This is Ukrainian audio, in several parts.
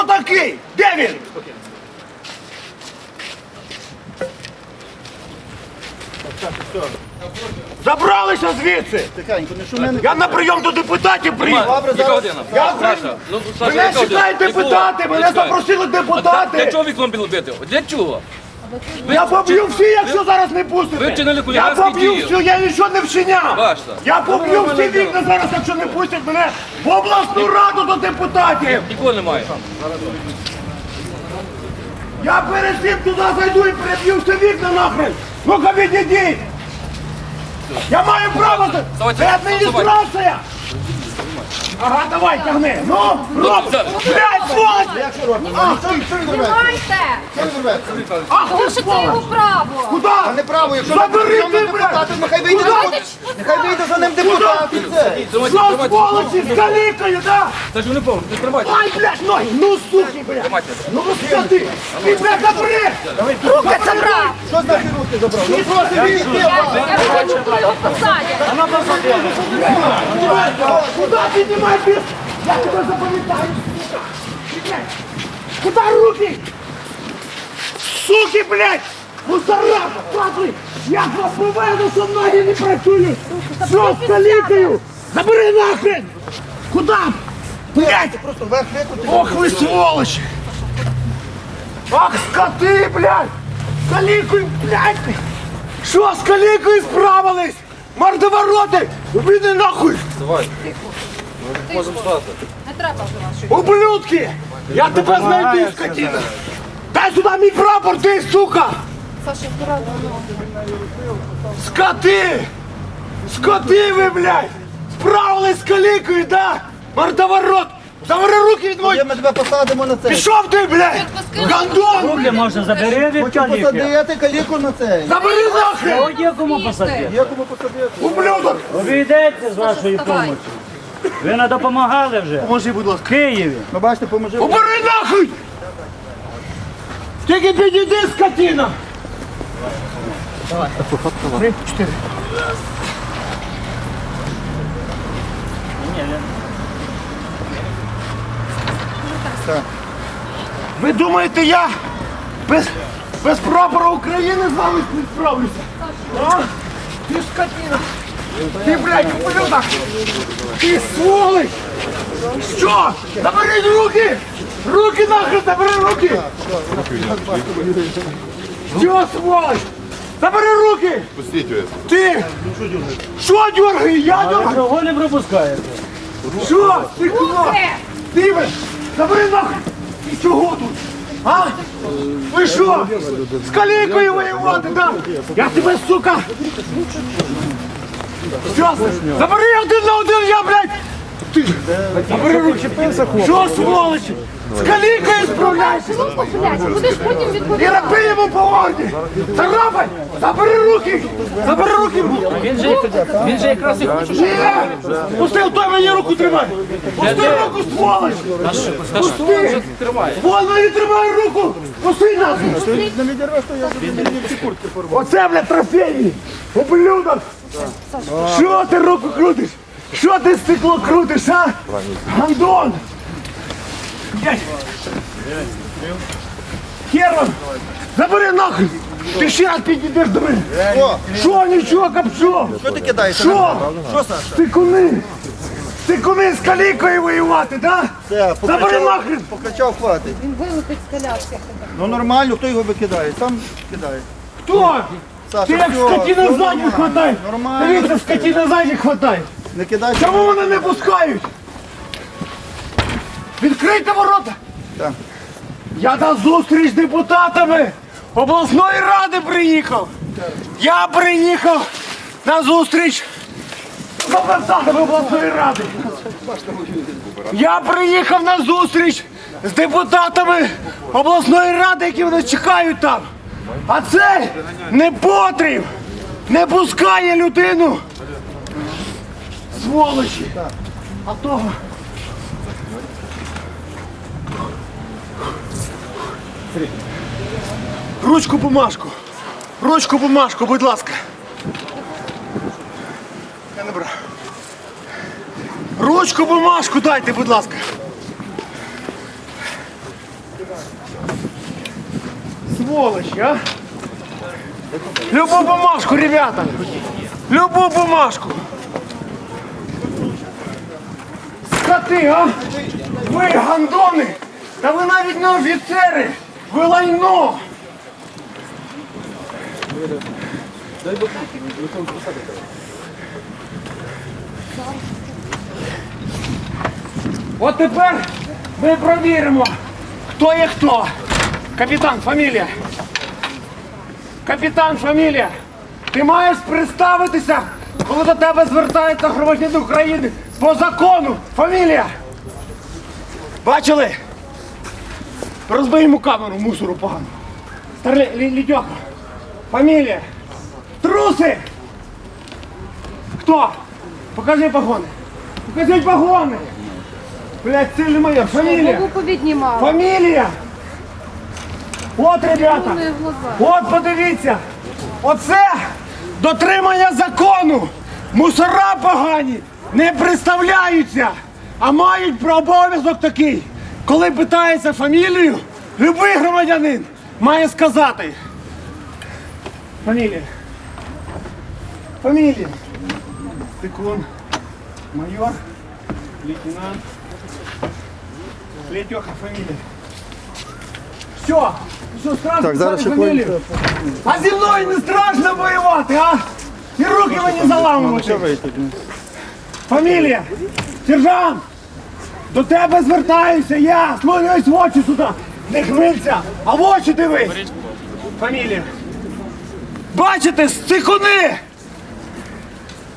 хто такий? Де він? Забралися звідси! Я на прийом до депутатів приїхав! Яка година? Я Саша, ну Саша, Мене яка година? депутати, мене запросили депутати. Для чого вікном бити? Для чого? Я поб'ю всі, якщо зараз не пустите! ви вчинили Я хуліганські поб'ю дії. всі, я нічого не вчиняв! Бачите. Я поб'ю всі вікна зараз, якщо не пустять мене в обласну раду до депутатів! Нікого немає. Я перед цим туди зайду і переб'ю всі вікна нахрен! Ну-ка відійдіть! Я маю право! Це адміністрація! Ага, давай, тягни! Ну, роб! Блядь, сволочь! Як що робимо? А, що ви- що ви зробите? Знімайте! Що ти це його сволочь! право! Куда? Та не право, якщо Забери ти, депутати, блядь! нехай вийде за- нехай вийде за ним депутат і. Тримайте, Що сволочі з калікою, да? Та ж вони повні, не тримайте. Ай, блядь, ноги! Ну, суки, блядь! Тримайте. Ну, ну, скоти! Ти, блядь, забери! Руки забрав! Що значить руки забрав? Ну просто Я, вийти. я хочу, коли його посадять. Куда піднімай біс? Я тебе запам'ятаю! Куда руки? Суки, блядь! Мусора, падли! Я вас виведу, що ноги не працюють! Що з калікою? Забери нахрен! Куда? Блядь! Просто вверх. Ох ви сволочі! Ах, скоти, блядь! З калікою, блядь! Що з калікою справились? Мордовороти! Убійте нахуй! Не треба вже вас щось. Ублюдки! Я тебе знайду, скотина! Дай сюди мій прапор, ти, сука! Саша, акуратно. Скоти! Скоти ви, блядь! Справились з калікою, да? Мордоворот! Забери руки від мої! Ми тебе посадимо на цей. Пішов ти, блядь! Гандон! Руки можна забери від Хочу каліки. посадити каліку на цей. Забери нахрен! От є кому посадити. Є кому посадити. Ублюдок! Обійдеться з вашою Вставай. допомогою. Ви не допомагали вже. Поможи, будь ласка. В Києві. Ну бачите, поможи. Убери нахуй! Тільки підійди, скотина! Три, чотири. Ви думаєте, я без, без прапора України з вами не справлюся? А? Ти скотина! Ти, блядь, ублюдок! Ти сволочь! Що? Забери руки! Руки нахрен, забери руки! Що, сволочь? Забери руки! Пустіть його. Ти! Що дергає? Я дергаю? Чого не пропускаєте? Що? Ти хто? Ти, блядь, забери нахрен! Ти чого тут? А? Ви що? З калікою воювати, да? Я тебе, сука! Забери один на один, я, блядь! Ти! Забери руки! Що, сволочі? З калікою справляйся! Будеш потім І відповідати. роби йому по морді! Зарабай! Забери руки! Забери руки! Він же, він же якраз і хоче. Ні! Пусти, той мені руку тримай! Пусти руку, сволоч! Пусти! Тримає. Вон мені тримай руку! Пусти куртки. Оце, бля, трофейний! Ублюдок! Що ти руку крутиш? Що ти стекло крутиш, а? Гандон! Херон! Забери нахуй! Ти ще раз підійдеш до мене! Що, нічого, капшо? що ти кидаєш? Що? Що, Саша? Стикуни! Стикуни з калікою воювати, да? Забери покричав, нахрен! покричав, хватить. Він вилетить з коляски. Ну нормально, хто його викидає? Сам кидає. Хто? Саша, Ти як все, скотина все ззаді нормально. хватай! Нормально. Дивіться, скотина ззаді хватай! Не кидай. Чому вони не пускають? Відкрийте ворота! Так. Я на зустріч з депутатами обласної ради приїхав. Я приїхав на зустріч з депутатами обласної ради. Я приїхав на зустріч з депутатами обласної ради, які мене чекають там. А це непотріб не пускає людину. Сволочі. А того. Ручку бумажку. Ручку бумажку, будь ласка. Я не брав. Ручку бумажку дайте, будь ласка. Сволочи, а? Любу бумажку, ребята! Любу бумажку! Скоти, а? Ви гандони! Та ви навіть не офіцери! Ви лайно! От тепер ми провіримо, хто є хто. Капітан, фамілія. Капітан, фамілія. Ти маєш представитися, коли до тебе звертається громадянин України по закону. Фамілія. Бачили? Розбий йому камеру, мусору погано. Старлі, лі. Фамілія. Труси! Хто? Покажи погони. Покажіть погони. Блять, сильний майор. Фамілія. Фамілія! От, ребята! От подивіться! Оце дотримання закону! Мусора погані не представляються, а мають про обов'язок такий. Коли питається фамілію, любий громадянин має сказати. Фамілія. Фамілія. Стекун. Майор. Лейтенант. Летеха, фамилия. Все, все страшно Так, зараз ще фамілію. А зі мною не страшно воювати, а? І руки мені Що заламувати. Фамілія. Сержант. До тебе звертаюся я. Слухай в очі сюди. Не хвилься, а в очі дивись. Фамілія. Бачите, стикуни.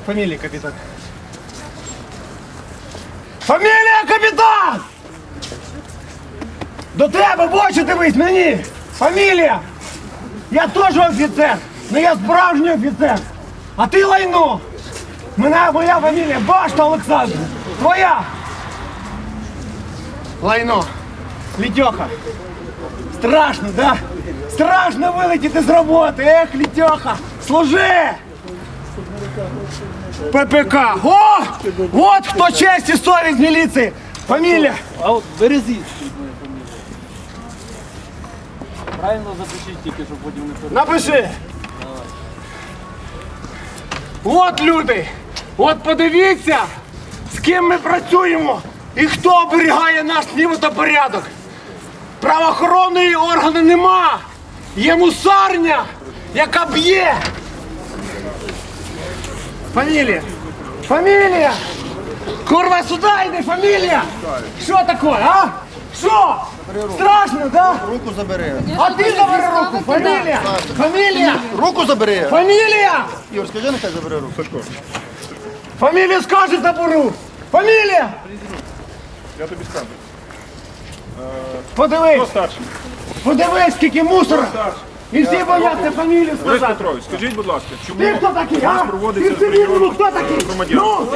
Фамілія, капітан. Фамілія, капітан! До тебе в дивись мені! Фамілія! Я теж офіцер, але я справжній офіцер. А ти лайно! Мене моя фамілія Башта Олександр. Твоя! Лайно. Літьоха. Страшно, да? Страшно вилетіти з роботи. Ех, Літьоха! Служи! ППК. О! От хто честь і совість міліції. Фамілія. А от Березицький. Правильно запишіть тільки, щоб потім не перед. Напиши. От люди. От подивіться, з ким ми працюємо і хто оберігає наш порядок. Правоохоронної органи нема. Є мусарня, яка б'є. Фамілія. Фамілія. Курва, сюди йди, фамілія. Що таке, а? Що? Страшно, да? Руку забери. А ти забери руку. Фамілія. Фамілія. Руку забери. Фамілія. Ігор, скажи, нехай забере руку. Фамілію скажи заберу. Фамілія. Я тобі скажу. Подивись. Старший. Подивись, скільки мусора. Старший. І всі бояться фамілію Борис сказати. Петрович, скажіть, будь ласка, чому Ти хто такий, у нас а? Ти проводиться в цивільному прийом хто такий? громадян? Ну,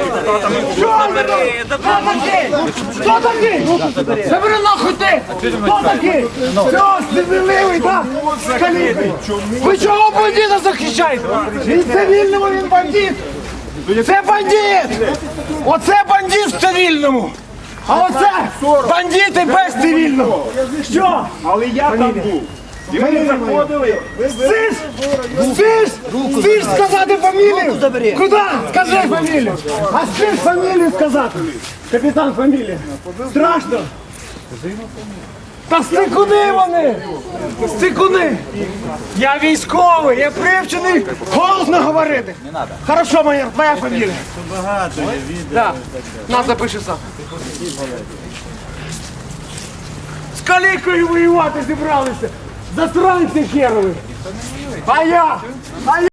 що ви? Хто такий? Хто такий? Забери нахуй ти! Хто такий? Все, цивіливий, так? Скалікий. Ви чого бандита захищаєте? Він в цивільному, він бандит. Це бандит! Оце бандит в цивільному! А оце бандити без цивільного! Що? Але я там був. І ми заходили. Стиш! Стиш! Стиш сказати фамілію! Куди? Скажи фамілію! А стиш фамілію сказати! Капітан фамілія! Страшно! Та стикуни вони! Стикуни! Я військовий, я привчений голосно говорити! Хорошо, майор, твоя фамілія! Багато, да. На, запиши сам. З калікою воювати зібралися! Засранці херові! А я! А я!